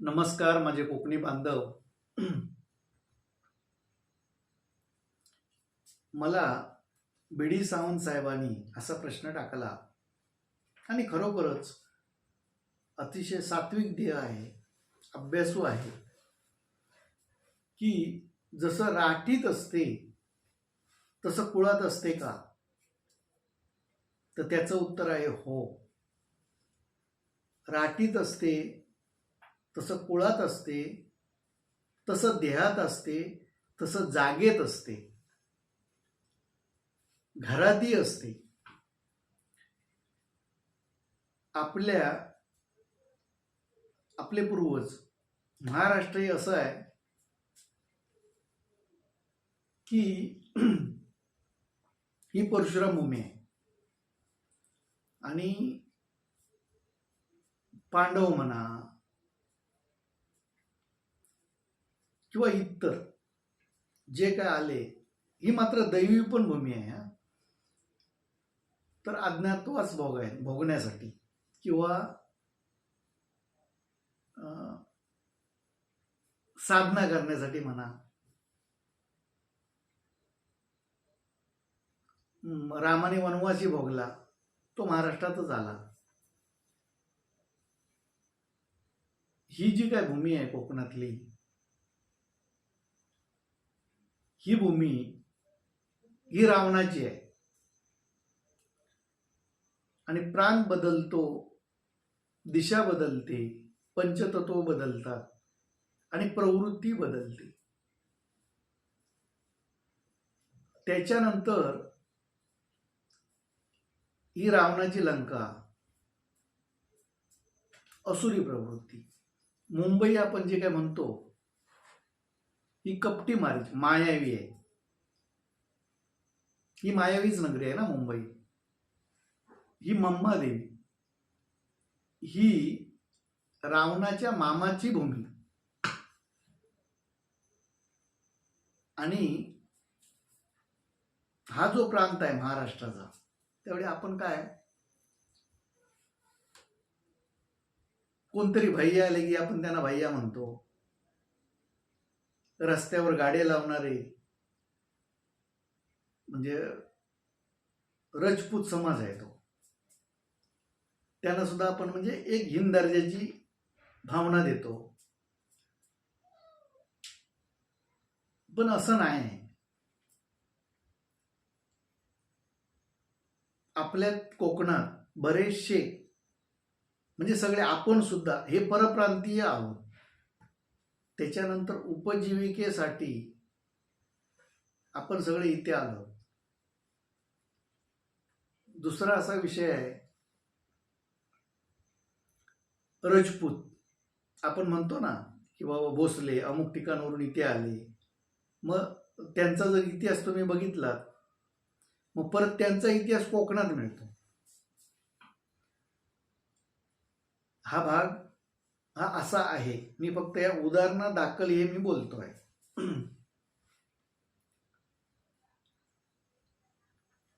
नमस्कार माझे कोकणी बांधव. मला बिडी सावंत साहेबांनी असा प्रश्न टाकला. आणि खरोखरच अतिशय सात्विक ध्येय आहे अभ्यासू आहे की जसं राठीत असते तसं कुळात असते का? तर त्याचं उत्तर आहे हो. राठीत असते तसं कुळात असते तसं देहात असते तसं जागेत असते. घरातही असते. आपल्या आपले पूर्वज महाराष्ट्र हे असं आहे की ही परशुराम भूमी आहे. आणि पांडव म्हणा किंवा इतर जे काय आले ही मात्र दैवी पण भूमी आहे हा. तर अज्ञातवास भोग आहे भोगण्यासाठी. किंवा अं, साधना करण्यासाठी म्हणा. रामाने वनवासी भोगला तो महाराष्ट्रातच आला. ही जी काय भूमी आहे कोकणातली ही भूमी ही रावणाची आहे. आणि प्राण बदलतो दिशा बदलते पंचतत्व बदलतात आणि प्रवृत्ती बदलते. त्याच्यानंतर ही रावणाची लंका असुरी प्रवृत्ती. मुंबई आपण जे काय म्हणतो ही कपटी मारी मायावी आहे. ही मायावीच नगरी आहे ना मुंबई. ही देवी ही रावणाच्या मामाची भूमी. आणि हा जो प्रांत आहे महाराष्ट्राचा त्यावेळी आपण काय? कोणतरी भैया आले की आपण त्यांना भैया म्हणतो. रस्त्यावर गाड्या लावणारे म्हणजे रजपूत समाज आहे तो. त्यांना सुद्धा आपण म्हणजे एक हिंद दर्जाची भावना देतो. पण असं नाही. आपल्या कोकणात बरेचसे म्हणजे सगळे आपण सुद्धा हे परप्रांतीय आहोत. त्याच्यानंतर उपजीविकेसाठी आपण सगळे इथे आलो. दुसरा असा विषय आहे रजपूत. आपण म्हणतो ना की बाबा भोसले अमुक ठिकाणावरून इथे आले. मग त्यांचा जर इतिहास तुम्ही बघितला मग परत त्यांचा इतिहास कोकणात मिळतो. हा भाग हा असा आहे. मी फक्त या उदाहरणा दाखल हे मी बोलतोय.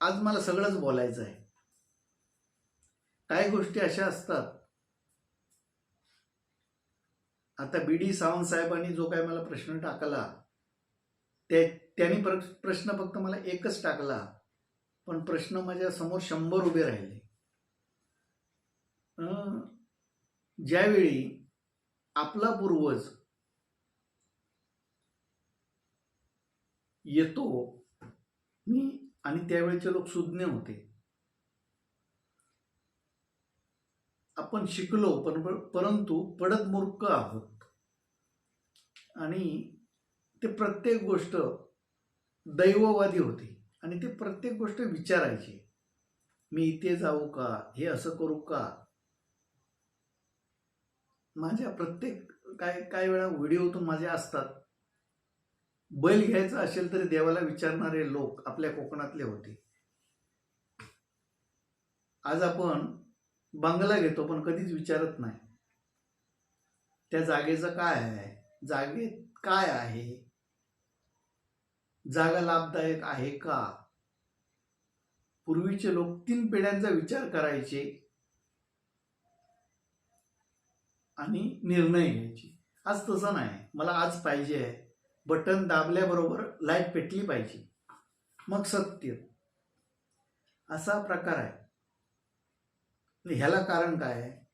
आज मला सगळंच बोलायचं आहे. काही गोष्टी अशा असतात. आता बी डी सावंत साहेबांनी जो काय मला प्रश्न टाकला त्या त्यांनी प्रश्न फक्त मला एकच टाकला पण प्रश्न माझ्यासमोर शंभर उभे राहिले. ज्यावेळी आपला पूर्वज येतो. मी आणि त्यावेळेचे लोक सुज्ञ होते. आपण शिकलो पण परंतु पडत मूर्ख आहोत. आणि ते प्रत्येक गोष्ट दैववादी होती. आणि ते प्रत्येक गोष्ट विचारायची. मी इथे जाऊ का? हे असं करू का? माझ्या प्रत्येक काय काय वेळा व्हिडिओतून माझ्या असतात. बैल घ्यायचा असेल तरी देवाला विचारणारे लोक आपल्या कोकणातले होते. आज आपण बंगला घेतो पण कधीच विचारत नाही. त्या जागेचं काय आहे? जागेत काय आहे? जागा लाभदायक आहे का? पूर्वीचे लोक तीन पिढ्यांचा विचार करायचे. आणि निर्णय घ्यायची. आज तसं नाही. मला आज पाहिजे आहे. बटन दाबल्याबरोबर लाइट पेटली पाहिजे. मग सत्य. असा प्रकार आहे. ह्याला कारण काय आहे?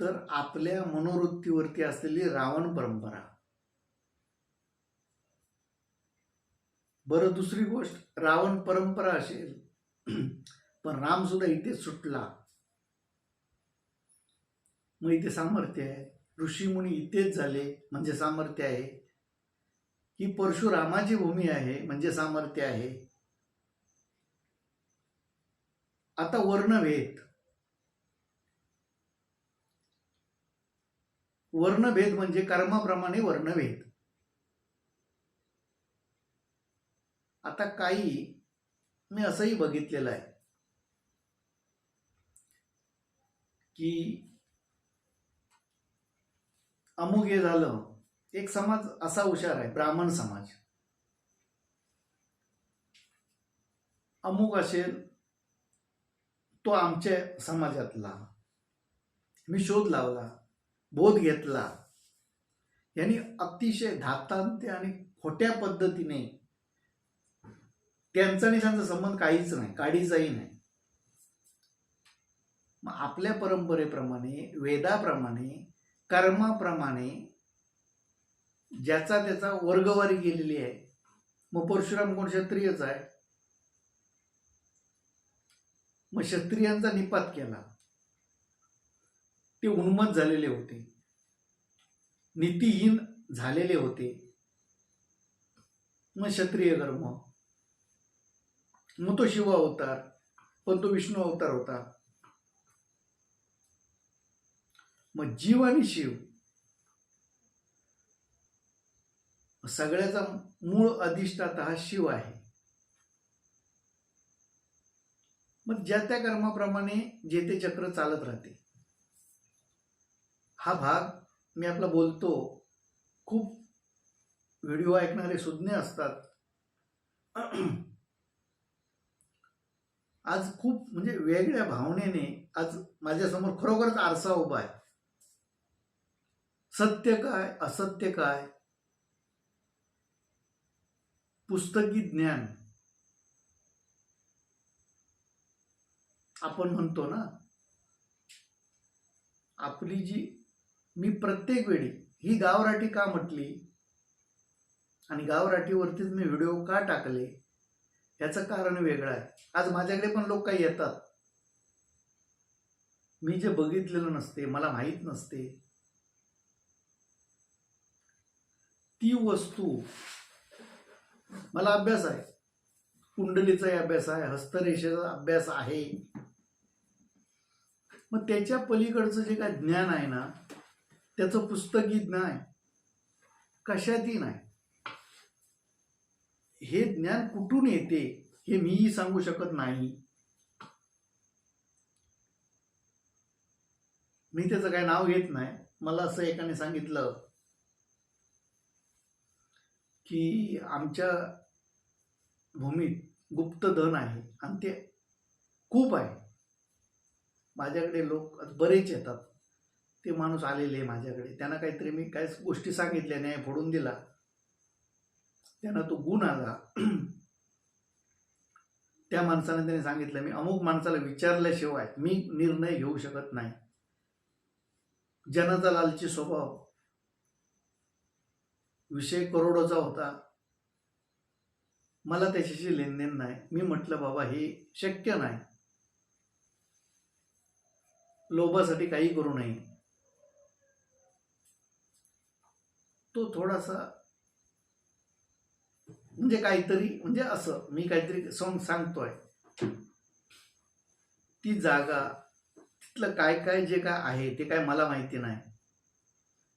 तर आपल्या मनोवृत्तीवरती असलेली रावण परंपरा. बरं दुसरी गोष्ट. रावण परंपरा असेल. पण राम सुद्धा इथे सुटला. मग इथे सामर्थ्य आहे. ऋषीमुनी इथेच झाले म्हणजे सामर्थ्य आहे. ही परशुरामाची भूमी आहे म्हणजे सामर्थ्य आहे. आता वर्णभेद. वर्णभेद म्हणजे कर्माप्रमाणे वर्णभेद. आता काही मी असंही बघितलेलं आहे. की अमुक हे झालं. एक समाज असा हुशार आहे ब्राह्मण समाज. अमुक असेल तो आमच्या समाजातला. मी शोध लावला बोध घेतला. यांनी अतिशय धातांत्य आणि खोट्या पद्धतीने त्यांचा आणि त्यांचा संबंध काहीच नाही काडीचाही नाही. मग आपल्या परंपरेप्रमाणे वेदाप्रमाणे कर्माप्रमाणे ज्याचा त्याचा वर्गवारी गेलेली आहे. मग परशुराम कोण? क्षत्रियच आहे. मग क्षत्रियांचा निपात केला. ते उन्मत झालेले होते. नीतिहीन झालेले होते. मग क्षत्रिय कर्म. मग तो शिव अवतार पण तो विष्णू अवतार होता. मग जीव आणि शिव. सगळ्याचा मूळ अधिष्ठाता हा शिव आहे. मग ज्या त्या कर्माप्रमाणे जे ते चक्र चालत राहते. हा भाग मी आपला बोलतो. खूप व्हिडिओ ऐकणारे सुज्ञ असतात. आज खूप म्हणजे वेगळ्या भावनेने आज माझ्यासमोर खरोखरच आरसा उभा आहे. सत्य काय असत्य काय? पुस्तकी ज्ञान. आपण म्हणतो ना आपली जी मी प्रत्येक वेळी ही गावराठी का म्हटली? आणि गावराठीवरतीच मी व्हिडिओ का टाकले? याचं कारण वेगळं आहे. आज माझ्याकडे पण लोक काही येतात. मी जे बघितलेलं नसते मला माहीत नसते ती वस्तू मला अभ्यास आहे. कुंडलीचाही अभ्यास आहे हस्तरेषेचा अभ्यास आहे. मग त्याच्या पलीकडचं जे काय ज्ञान आहे ना त्याचं पुस्तकी ज्ञान कशातही नाही. हे ज्ञान कुठून येते हे मीही सांगू शकत नाही. मी त्याचं काय नाव घेत नाही. मला असं एकाने सांगितलं की आमच्या भूमीत गुप्त धन आहे आणि ते खूप आहे. माझ्याकडे लोक बरेच येतात. ते माणूस आलेले आहे माझ्याकडे. त्यांना काहीतरी मी काय गोष्टी सांगितल्या न्याय फोडून दिला. त्यांना तो गुण आला. त्या माणसाने त्याने सांगितलं मी अमुक माणसाला विचारल्याशिवाय मी निर्णय घेऊ शकत नाही. जनाचा लालची स्वभाव विषय करोडोचा होता. मला त्याच्याशी लेनदेन नाही. मी म्हटलं बाबा हे शक्य नाही. लोभासाठी काही करू नये. तो थोडासा म्हणजे काहीतरी म्हणजे असं मी काहीतरी सॉंग सांगतोय. ती जागा तिथलं काय काय जे काय आहे ते काय मला माहिती नाही.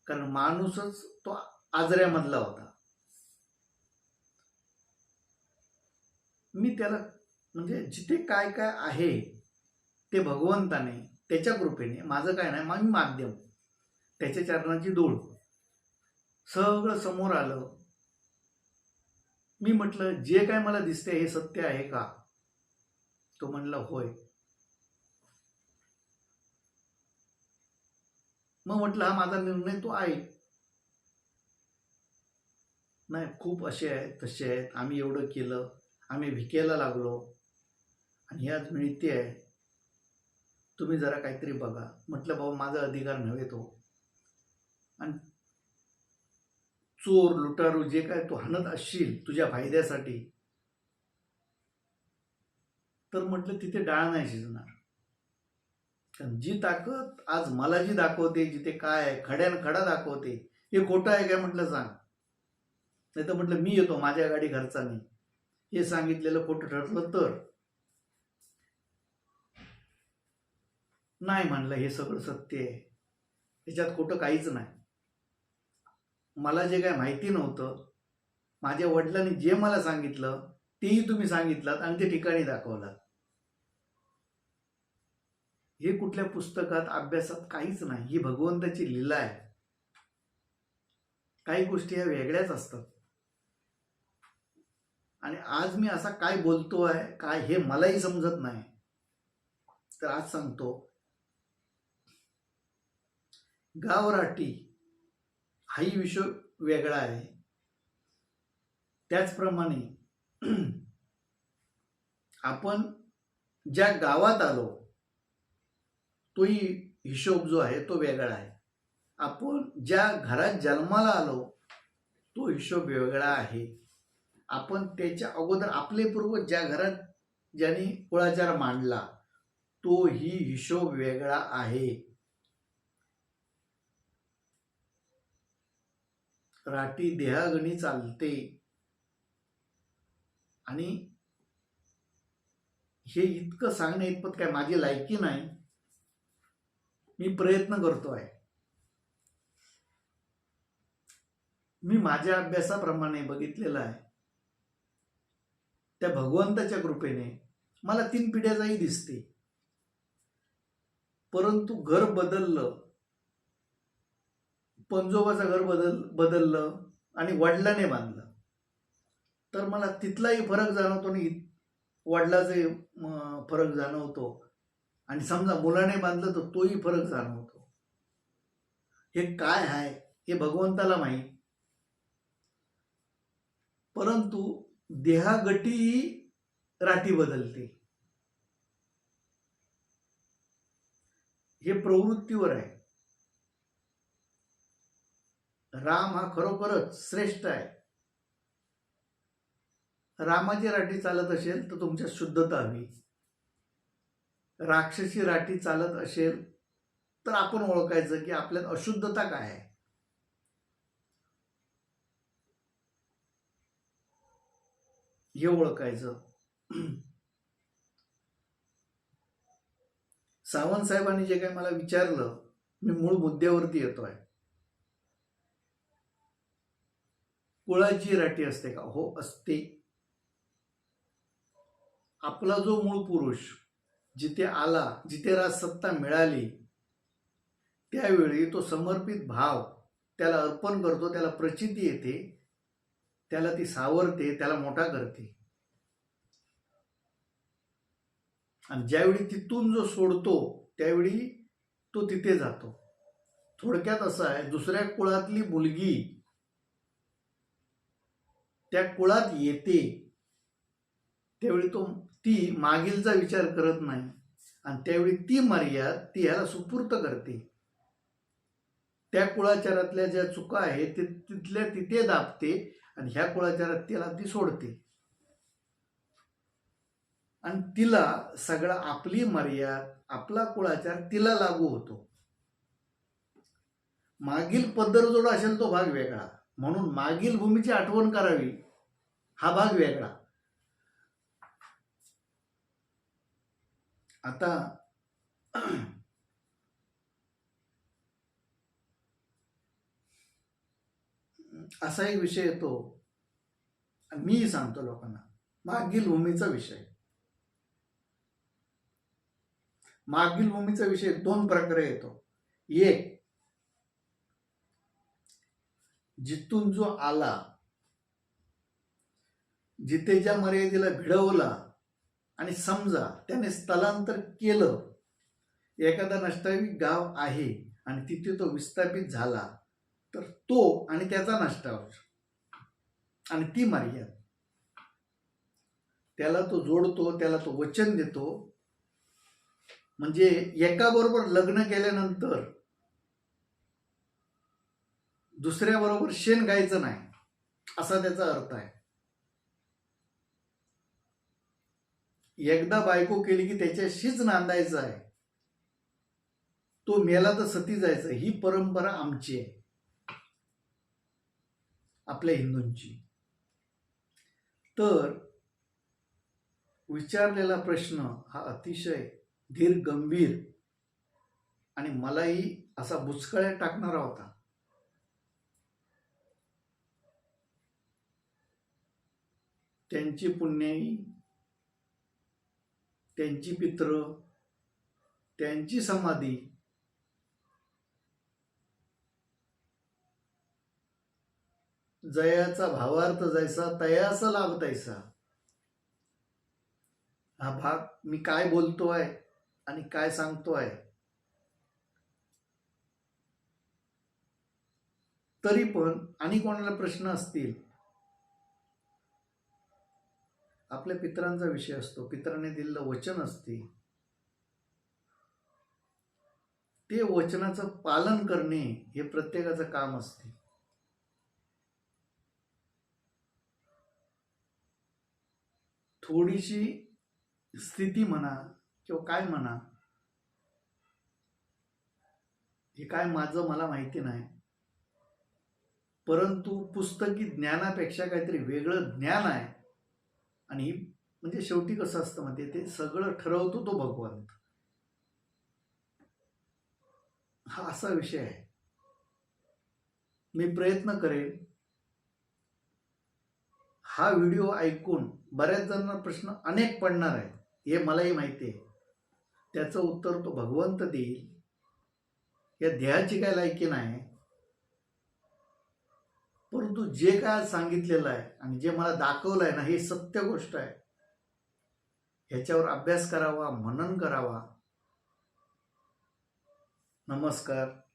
कारण माणूसच तो आजऱ्यामधला होता. मी त्याला म्हणजे जिथे काय काय आहे ते भगवंताने त्याच्या कृपेने माझं काय नाही मी माध्यम त्याच्या चरणाची दोड सगळं समोर आलं. मी म्हटलं जे काय मला दिसते हे सत्य आहे का? तो म्हणला होय. मग म्हटलं हा माझा निर्णय तो आहे. नाही खूप असे आहेत तसे आहेत. आम्ही एवढं केलं आम्ही भिकेला लागलो. आणि ह्याच मिळते आहे तुम्ही जरा काहीतरी बघा. म्हटलं भाऊ माझा अधिकार नव्हे तो. आणि चोर लुटारू जे काय तू हाणत असशील तुझ्या फायद्यासाठी तर म्हटलं तिथे डाळ नाही शिजणार. कारण जी ताकद आज मला जी दाखवते जिथे काय आहे खड्यान खडा दाखवते हे खोटं आहे काय म्हटलं सांग? नाही तर म्हटलं मी येतो माझ्या गाडी घरचानी. हे सांगितलेलं खोटं ठरलं तर. नाही म्हणलं हे सगळं सत्य आहे. त्याच्यात खोटं काहीच नाही. मला जे काय माहिती नव्हतं माझ्या वडिलांनी जे मला सांगितलं तेही तुम्ही सांगितलात आणि ते ठिकाणी दाखवलं हे कुठल्या पुस्तकात अभ्यासात काहीच नाही. ही भगवंताची लीला आहे. काही गोष्टी ह्या वेगळ्याच असतात. आणि आज मी असा काय बोलतो आहे काय हे मलाही समजत नाही. तर आज सांगतो गावराटी हाही विषय वेगळा आहे. त्याचप्रमाणे आपण ज्या गावात आलो तोही हिशोब जो आहे तो वेगळा आहे. आपण ज्या घरात जन्माला आलो तो हिशोब वेगळा आहे. आपण त्याच्या अगोदर आपले पूर्वज ज्या घरात ज्याने कुळाचार मांडला तो ही हिशोब वेगळा आहे. राठी देहागणी चालते. आणि हे इतकं सांगण्या इतपत काय माझी लायकी नाही. मी प्रयत्न करतो आहे. मी माझ्या अभ्यासाप्रमाणे बघितलेलं आहे. त्या भगवंताच्या कृपेने मला तीन पिढ्याचाही दिसते. परंतु घर बदललं पंजोबाचं घर बदल बदललं आणि वडिलाने बांधलं. तर मला तिथलाही फरक जाणवतो आणि वडिलाचे फरक जाणवतो. आणि समजा मुलाने बांधलं तर तोही फरक जाणवतो. हे काय आहे हे भगवंताला माहीत. परंतु देहागटी राठी बदलते. हे प्रवृत्तीवर आहे. राम हा खरोखरच श्रेष्ठ आहे. रामाची राठी चालत असेल तर तुमच्या शुद्धता हवी. राक्षसी राठी चालत असेल तर आपण ओळखायचं की आपल्यात अशुद्धता काय आहे. हे ओळखायचं. सावंत साहेबांनी जे काही मला विचारलं मी मूळ मुद्द्यावरती येतोय. कुळाची राठी असते का? हो असते. आपला जो मूळ पुरुष जिथे आला जिथे राजसत्ता मिळाली त्यावेळी तो समर्पित भाव त्याला अर्पण करतो त्याला प्रचिती येते. त्याला ती सावरते त्याला मोठा करते. आणि ज्यावेळी तिथून जो सोडतो त्यावेळी तो तिथे जातो. थोडक्यात असं आहे दुसऱ्या कुळातली मुलगी त्या कुळात येते त्यावेळी तो ती मागीलचा विचार करत नाही. आणि त्यावेळी ती मर्याद ती ह्याला सुपूर्त करते. त्या कुळाचारातल्या ज्या चुका आहेत ते तिथल्या तिथे दाबते आणि ह्या कुळाचारात तिला ती सोडते. आणि तिला सगळा आपली मर्याद आपला कुळाचार तिला लागू होतो. मागील पद्धर असेल तो भाग वेगळा. म्हणून मागील भूमीची आठवण करावी. हा भाग वेगळा. आता असाही विषय येतो. मी मीही सांगतो लोकांना मागील भूमीचा विषय. मागील भूमीचा विषय दोन प्रकारे येतो. एक जिथून जो आला जिथे ज्या मर्यादेला भिडवला आणि समजा त्याने स्थलांतर केलं एखादा नष्टावी गाव आहे आणि तिथे तो विस्थापित झाला तर तो आणि त्याचा नष्टावर आणि ती मर्यादा. त्याला तो जोडतो त्याला तो वचन देतो. म्हणजे एका बरोबर लग्न केल्यानंतर दुसऱ्या बरोबर शेण गायचं नाही असा त्याचा अर्थ आहे. एकदा बायको केली की त्याच्याशीच नांदायचं आहे. तो मेला तर सती जायचं ही परंपरा आमची आहे. आपल्या हिंदूंची. तर विचारलेला प्रश्न हा अतिशय धीर गंभीर आणि मलाही असा बुचकळ्या टाकणारा होता. त्यांची पुण्याई त्यांची पित्र त्यांची समाधी जयाचा भावार्थ जायचा तयाचा लाभ तैसा हा भाग मी काय बोलतो आहे आणि काय सांगतो आहे? तरी पण आणि कोणाला प्रश्न असतील? आपल्या पितरांचा विषय असतो. पित्राने दिलेलं वचन असते. ते वचनाचं पालन करणे हे प्रत्येकाचं काम असते. थोडीशी स्थिती म्हणा किंवा काय म्हणा हे काय माझं मला माहिती नाही. परंतु पुस्तकी ज्ञानापेक्षा काहीतरी वेगळं ज्ञान आहे. आणि म्हणजे शेवटी कसं असतं म्हणजे ते सगळं ठरवतो तो भगवंत. हा असा विषय आहे. मी प्रयत्न करेन हा व्हिडिओ ऐकून बऱ्याच जणांना प्रश्न अनेक पडणार आहेत. हे मलाही माहिती आहे. त्याचं उत्तर तो भगवंत देईल. या ध्येयाची काय लायकी नाही. परंतु जे काय सांगितलेलं आहे आणि जे मला दाखवलं आहे ना हे सत्य गोष्ट आहे. ह्याच्यावर अभ्यास करावा मनन करावा. नमस्कार.